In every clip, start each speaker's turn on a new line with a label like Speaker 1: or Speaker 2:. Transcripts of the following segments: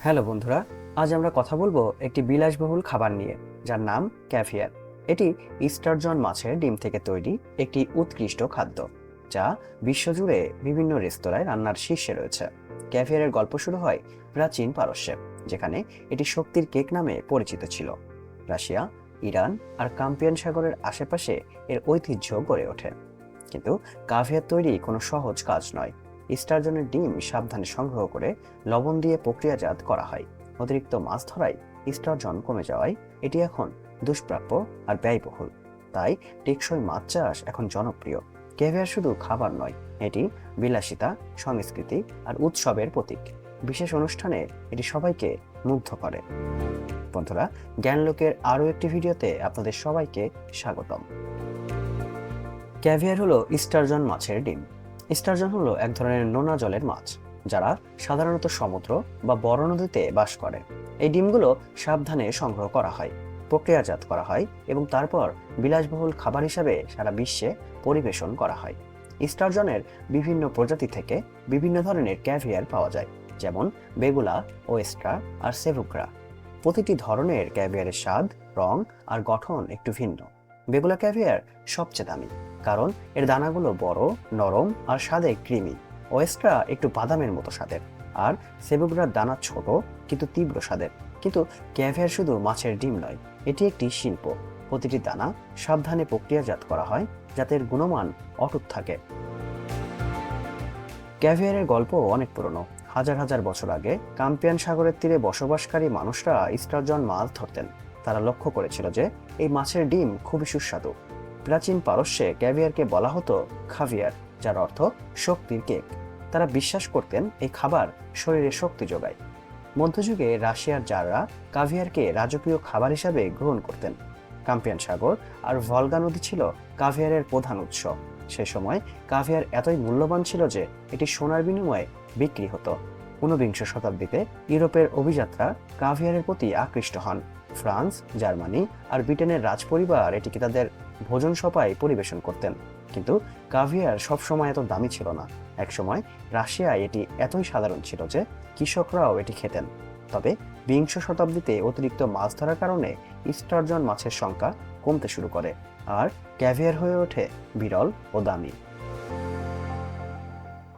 Speaker 1: Hello বন্ধুরা, আজ আমরা কথা বলব একটি বিলাসবহুল খাবার নিয়ে, যার নাম ক্যাফিয়ার এটি ইস্টারজন মাছের ডিম থেকে তৈরি একটি উৎকৃষ্ট খাদ্য, যা বিশ্বজুড়ে বিভিন্ন রেস্তোরাঁয় রান্নার শীর্ষে রয়েছে। ক্যাফিয়ারের গল্প শুরু হয় প্রাচীন পারস্যে, যেখানে এটি শক্তির কেক নামে পরিচিত ছিল। রাশিয়া, ইরান আর কাম্পিয়ান সাগরের আশেপাশে এর ঐতিহ্য গড়ে ওঠে। কিন্তু কাভিয়ার তৈরি কোনো সহজ কাজ নয়। ইস্টারজনের ডিম সাবধানে সংগ্রহ করে লবণ দিয়ে প্রক্রিয়াজাত করা হয়। অতিরিক্ত মাছ ধরায় স্টার্জন কমে যাওয়ায় এটি এখন দুষ্প্রাপ্য আর ব্যয়বহুল। তাই টেকসই মাছ চাষ এখন জনপ্রিয়। ক্যাভিয়ার শুধু খাবার নয়, এটি বিলাসিতা, সংস্কৃতি আর উৎসবের প্রতীক। বিশেষ অনুষ্ঠানে এটি সবাইকে মুগ্ধ করে। বন্ধুরা, জ্ঞানলোকের আরও একটি ভিডিওতে আপনাদের সবাইকে স্বাগতম। ক্যাভিয়ার হলো স্টারজন মাছের ডিম। স্টারজন হলো এক ধরনের নোনা জলের মাছ, যারা সাধারণত সমুদ্র বা বড় নদীতে বাস করে। এই ডিমগুলো সাবধানে সংগ্রহ করা হয়, প্রক্রিয়াজাত করা হয় এবং তারপর বিলাসবহুল খাবার হিসাবে সারা বিশ্বে পরিবেশন করা হয়। স্টারজনের বিভিন্ন প্রজাতি থেকে বিভিন্ন ধরনের ক্যাভিয়ার পাওয়া যায়, যেমন বেগুলা, ওয়েস্ট্রা আর সেভুক্রা। প্রতিটি ধরনের ক্যাভিয়ারের স্বাদ, রং আর গঠন একটু ভিন্ন। বেগুলা ক্যাভিয়ার সবচেয়ে দামি, কারণ এর দানাগুলো বড়, নরম আর স্বাদে ক্রিমি। ওয়েস্ট্রা একটু বাদামের মতো স্বাদের, আর সেবুগ্রার দানা ছোট কিন্তু তীব্র স্বাদের। কিন্তু ক্যাভিয়ার শুধু মাছের ডিম নয়, এটি একটি শিল্প। প্রতিটি দানা সাবধানে প্রক্রিয়াজাত করা হয় যাতে এর গুণমান অটুট থাকে। ক্যাভিয়ারের গল্প অনেক পুরনো। হাজার হাজার বছর আগে কাম্পিয়ান সাগরের তীরে বসবাসকারী মানুষরা স্টারজন মাছ ধরতেন। তারা লক্ষ্য করেছিল যে এই মাছের ডিম খুবই সুস্বাদু। প্রাচীন পারস্যে ক্যাভিয়ারকে বলা হতো খাভিয়ার, যার অর্থ শক্তির কেক। তারা বিশ্বাস করতেন এই খাবার শরীরে শক্তি যোগায়। মধ্যযুগে রাশিয়ার জাররা কাভিয়ারকে রাজকীয় খাবার হিসাবে গ্রহণ করতেন। কাম্পিয়ান সাগর আর ভলগা নদী ছিল কাভিয়ারের প্রধান উৎস। সে সময় কাভিয়ার এতই মূল্যবান ছিল যে এটি সোনার বিনিময়ে বিক্রি হতো। ঊনবিংশ শতাব্দীতে ইউরোপের অভিযাত্রা কাভিয়ারের প্রতি আকৃষ্ট হন। ফ্রান্স, জার্মানি আর ব্রিটেনের রাজপরিবার এটিকে তাদের ভোজন সপায় পরিবেশন করতেন। কিন্তু কাভিয়ার সবসময় এত দামি ছিল না। একসময় রাশিয়ায় এটি এতই সাধারণ ছিল যে কৃষকরাও এটি খেতেন। তবে বিংশ শতাব্দীতে অতিরিক্ত মাছ ধরার কারণে স্টারজন মাছের সংখ্যা কমতে শুরু করে আর ক্যাভিয়ার হয়ে ওঠে বিরল ও দামি।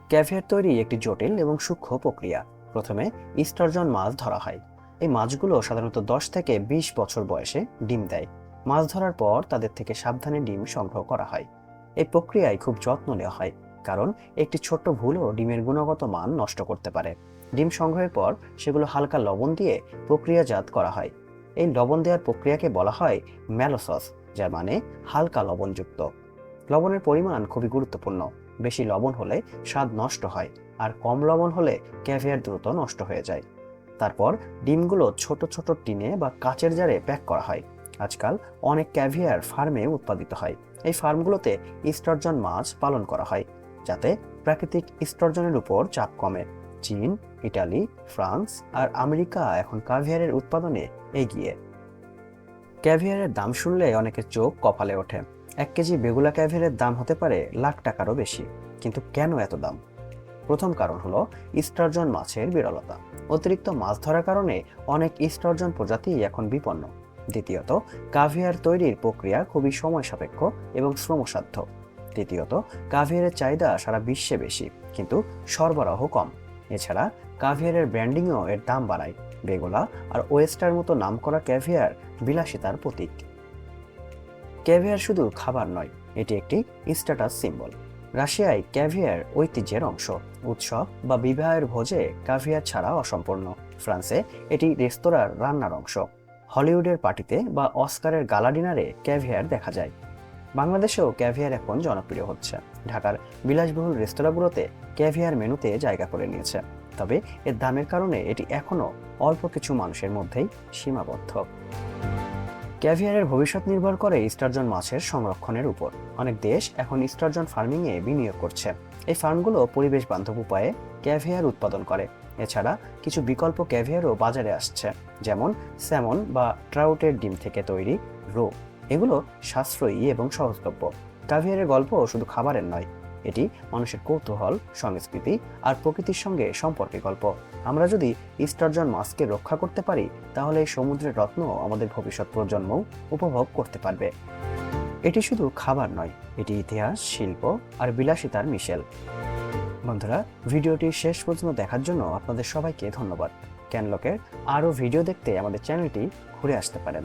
Speaker 1: ক্যাভিয়ার তৈরি একটি জটিল এবং সূক্ষ্ম প্রক্রিয়া। প্রথমে স্টারজন মাছ ধরা হয়। এই মাছগুলো সাধারণত দশ থেকে বিশ বছর বয়সে ডিম দেয়। মাছ ধরার পর তাদের থেকে সাবধানে ডিম সংগ্রহ করা হয়। এই প্রক্রিয়ায় খুব যত্ন নেওয়া হয়, কারণ একটি ছোট্ট ভুলও ডিমের গুণগত মান নষ্ট করতে পারে। ডিম সংগ্রহের পর সেগুলো হালকা লবণ দিয়ে প্রক্রিয়াজাত করা হয়। এই লবণ দেওয়ার প্রক্রিয়াকে বলা হয় ম্যালোসস, যার মানে হালকা লবণযুক্ত। লবণের পরিমাণ খুবই গুরুত্বপূর্ণ। বেশি লবণ হলে স্বাদ নষ্ট হয়, আর কম লবণ হলে ক্যাভিয়ার দ্রুত নষ্ট হয়ে যায়। তারপর ডিমগুলো ছোট ছোট টিনে বা কাচের জারে প্যাক করা হয়। আজকাল অনেক ক্যাভিয়ার ফার্মে উৎপাদিত হয়। এই ফার্মগুলোতে স্টারজন মাছ পালন করা হয়, যাতে প্রাকৃতিক স্টারজনের উপর চাপ কমে। চীন, ইটালি, ফ্রান্স আর আমেরিকা এখন ক্যাভিয়ারের উৎপাদনে এগিয়ে। ক্যাভিয়ারের দাম শুনলে অনেকের চোখ কপালে ওঠে। এক কেজি বেগুলা ক্যাভিয়ারের দাম হতে পারে লাখ টাকারও বেশি। কিন্তু কেন এত দাম? প্রথম কারণ হলো স্টারজন মাছের বিরলতা। অতিরিক্ত মাছ ধরার কারণে অনেক স্টারজন প্রজাতি এখন বিপন্ন। দ্বিতীয়ত, কাভিয়ার তৈরির প্রক্রিয়া খুবই সময় সাপেক্ষ এবং শ্রমসাধ্য। তৃতীয়ত, কাভিয়ারের চাহিদা সারা বিশ্বে বেশি, কিন্তু সরবরাহ কম। এছাড়া, কাভিয়ারের ব্র্যান্ডিংও এর দাম বাড়ায়। বেগোলা আর ওয়েস্টার মতো নাম করা ক্যাভিয়ার বিলাসিতার প্রতীক। ক্যাভিয়ার শুধু খাবার নয়, এটি একটি স্ট্যাটাস সিম্বল। রাশিয়ায় ক্যাভিয়ার ঐতিহ্যের অংশ। উৎসব বা বিবাহের ভোজে ক্যাভিয়ার ছাড়া অসম্পূর্ণ। ফ্রান্সে এটি রেস্তোরাঁর রান্নার অংশ। হলিউডের পার্টিতে বা অস্কারের গালা ডিনারে ক্যাভিয়ার দেখা যায়। বাংলাদেশেও ক্যাভিয়ার এখন জনপ্রিয় হচ্ছে। ঢাকার বিলাসবহুল রেস্তোরাঁগুলোতে ক্যাভিয়ার মেনুতে জায়গা করে নিয়েছে। তবে এর দামের কারণে এটি এখনও অল্প কিছু মানুষের মধ্যেই সীমাবদ্ধ। ক্যাভিয়ারের ভবিষ্যৎ নির্ভর করে স্টারজন মাছের সংরক্ষণের উপর। অনেক দেশ এখন স্টারজন ফার্মিংয়ে বিনিয়োগ করছে। এই ফার্মগুলো পরিবেশ বান্ধব উপায়ে ক্যাভিয়ার উৎপাদন করে। এছাড়া কিছু বিকল্প ক্যাভিয়ারও বাজারে আসছে, যেমন স্যামন বা ট্রাউটের ডিম থেকে তৈরি রো। এগুলো সাশ্রয়ী এবং সহজলভ্য। ক্যাভিয়ারের গল্প শুধু খাবারের নয় এটি মানুষের কৌতূহল, সংস্কৃতি আর প্রকৃতির সঙ্গে সম্পর্কে গল্প। আমরা যদি স্টারজন মাছকে রক্ষা করতে পারি, তাহলে সমুদ্রের রত্ন আমাদের ভবিষ্যৎ প্রজন্মও উপভোগ করতে পারবে। এটি শুধু খাবার নয়, এটি ইতিহাস, শিল্প আর বিলাসিতার মিশেল। বন্ধুরা, ভিডিওটি শেষ পর্যন্ত দেখার জন্য আপনাদের সবাইকে ধন্যবাদ। ক্যানলকের আরও ভিডিও দেখতে আমাদের চ্যানেলটি ঘুরে আসতে পারেন।